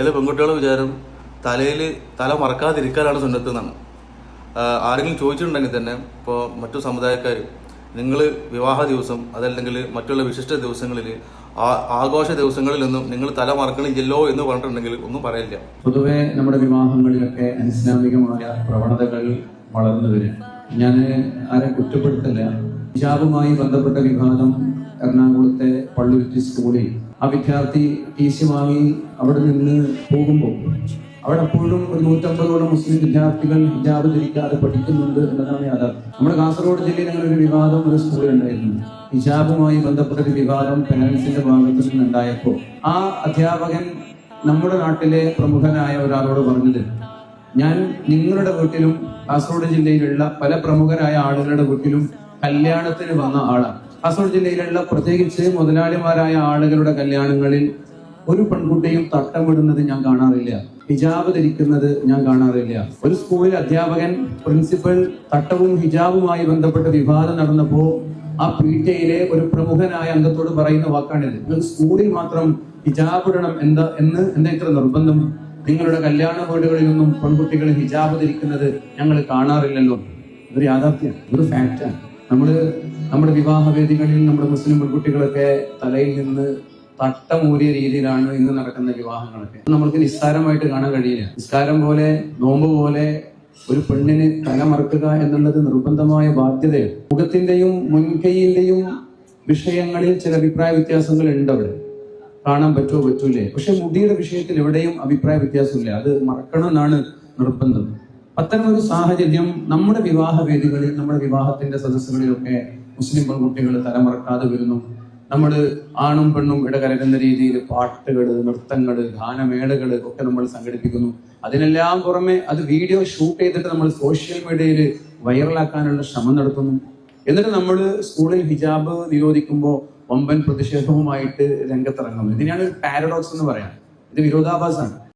ചില പെൺകുട്ടികളുടെ വിചാരം തലയിൽ തല മറക്കാതിരിക്കാനാണ് സുന്നത്ത് എന്നാണ്. ആരെങ്കിലും ചോദിച്ചിട്ടുണ്ടെങ്കിൽ തന്നെ ഇപ്പോൾ മറ്റു സമുദായക്കാർ നിങ്ങൾ വിവാഹ ദിവസം അതല്ലെങ്കിൽ മറ്റുള്ള വിശിഷ്ട ദിവസങ്ങളിൽ ആഘോഷ ദിവസങ്ങളിലൊന്നും നിങ്ങൾ തല മറക്കണില്ലല്ലോ എന്ന് പറഞ്ഞിട്ടുണ്ടെങ്കിൽ ഒന്നും പറയില്ല പൊതുവെ നമ്മുടെ വിവാഹങ്ങളിലൊക്കെ അനുസ്ലാമികമായ പ്രവണതകൾ വളർന്നു വരും. ഞാൻ ആരെ കുറ്റപ്പെടുത്തല്ല. ഹിജാബുമായി ബന്ധപ്പെട്ട വിവാദം എറണാകുളത്തെ പള്ളുരുത്തി സ്കൂളിൽ ആ വിദ്യാർത്ഥി ടി സി വാങ്ങി അവിടെ നിന്ന് പോകുമ്പോൾ അവിടെ അപ്പോഴും ഒരു നൂറ്റമ്പതോളം മുസ്ലിം വിദ്യാർത്ഥികൾ ഹിജാബ് ധരിക്കാതെ പഠിക്കുന്നുണ്ട് എന്നതാണ് യാഥാർത്ഥ്യം നമ്മുടെ കാസർഗോഡ് ജില്ലയിൽ അങ്ങനെ ഒരു വിവാദം ഒരു സ്കൂളിൽ ഉണ്ടായിരുന്നു. ഹിജാബുമായി ബന്ധപ്പെട്ട ഒരു വിവാദം പേരൻസിന്റെ ഭാഗത്തു നിന്നുണ്ടായപ്പോൾ ആ അധ്യാപകൻ നമ്മുടെ നാട്ടിലെ പ്രമുഖനായ ഒരാളോട് പറഞ്ഞത് ഞാൻ നിങ്ങളുടെ വീട്ടിലും കാസർഗോഡ് ജില്ലയിലുള്ള പല പ്രമുഖരായ ആളുകളുടെ വീട്ടിലും കല്യാണത്തിന് വന്ന ആളാണ് കാസർഗോഡ് ജില്ലയിലുള്ള പ്രത്യേകിച്ച് മുതലാളിമാരായ ആളുകളുടെ കല്യാണങ്ങളിൽ ഒരു പെൺകുട്ടിയും തട്ടം വിടുന്നത് ഞാൻ കാണാറില്ല. ഹിജാബ് ധരിക്കുന്നത് ഞാൻ കാണാറില്ല. ഒരു സ്കൂളിൽ അധ്യാപകൻ പ്രിൻസിപ്പൽ തട്ടവും ഹിജാബുമായി ബന്ധപ്പെട്ട വിവാദം നടന്നപ്പോ ആ പി ഒരു പ്രമുഖനായ അംഗത്തോട് പറയുന്ന വാക്കാണിത് നിങ്ങൾ സ്കൂളിൽ മാത്രം ഹിജാബ് ഇടണം എന്താ എന്ന് എന്താ നിർബന്ധം? നിങ്ങളുടെ കല്യാണ വീടുകളിലൊന്നും പെൺകുട്ടികൾ ഹിജാബ് ധരിക്കുന്നത് ഞങ്ങൾ കാണാറില്ലല്ലോ. ഇതൊരു യാഥാർത്ഥ്യം ഇതൊരു ഫാക്റ്റാണ് നമ്മൾ നമ്മുടെ വിവാഹവേദികളിൽ നമ്മുടെ മുസ്ലിം പെൺകുട്ടികളൊക്കെ തലയിൽ നിന്ന് തട്ടമൂരിയ രീതിയിലാണ് ഇന്ന് നടക്കുന്ന വിവാഹങ്ങളൊക്കെ. നമ്മൾക്ക് നിസ്സാരമായിട്ട് കാണാൻ കഴിയില്ല. നിസ്കാരം പോലെ നോമ്പ് പോലെ ഒരു പെണ്ണിന് തല മറക്കുക എന്നുള്ളത് നിർബന്ധമായ ബാധ്യതയാണ്. മുഖത്തിന്റെയും മുൻകൈയിന്റെയും വിഷയങ്ങളിൽ ചില അഭിപ്രായ വ്യത്യാസങ്ങൾ ഉണ്ട് അവിടെ. കാണാൻ പറ്റുമോ പറ്റൂലേ? പക്ഷെ മുടിയുടെ വിഷയത്തിൽ എവിടെയും അഭിപ്രായ വ്യത്യാസമില്ല. അത് മറക്കണം എന്നാണ് നിർബന്ധം. അത്തരമൊരു സാഹചര്യം നമ്മുടെ വിവാഹ വേദികളിൽ നമ്മുടെ വിവാഹത്തിന്റെ സദസ്സുകളിലൊക്കെ മുസ്ലിം പെൺകുട്ടികൾ തലമറക്കാതെ വരുന്നു. നമ്മൾ ആണും പെണ്ണും ഇടകലരുന്ന രീതിയിൽ പാട്ടുകൾ നൃത്തങ്ങൾ ഗാനമേളകൾ ഒക്കെ നമ്മൾ സംഘടിപ്പിക്കുന്നു. അതിനെല്ലാം പുറമെ അത് വീഡിയോ ഷൂട്ട് ചെയ്തിട്ട് നമ്മൾ സോഷ്യൽ മീഡിയയിൽ വൈറലാക്കാനുള്ള ശ്രമം നടത്തുന്നു. എന്നിട്ട് നമ്മൾ സ്കൂളിൽ ഹിജാബ് നിരോധിക്കുമ്പോൾ വമ്പൻ പ്രതിഷേധവുമായിട്ട് രംഗത്തിറങ്ങുന്നു. ഇതിനാണ് പാരഡോക്സ് എന്ന് പറയാം. ഇത് വിരോധാഭാസമാണ്.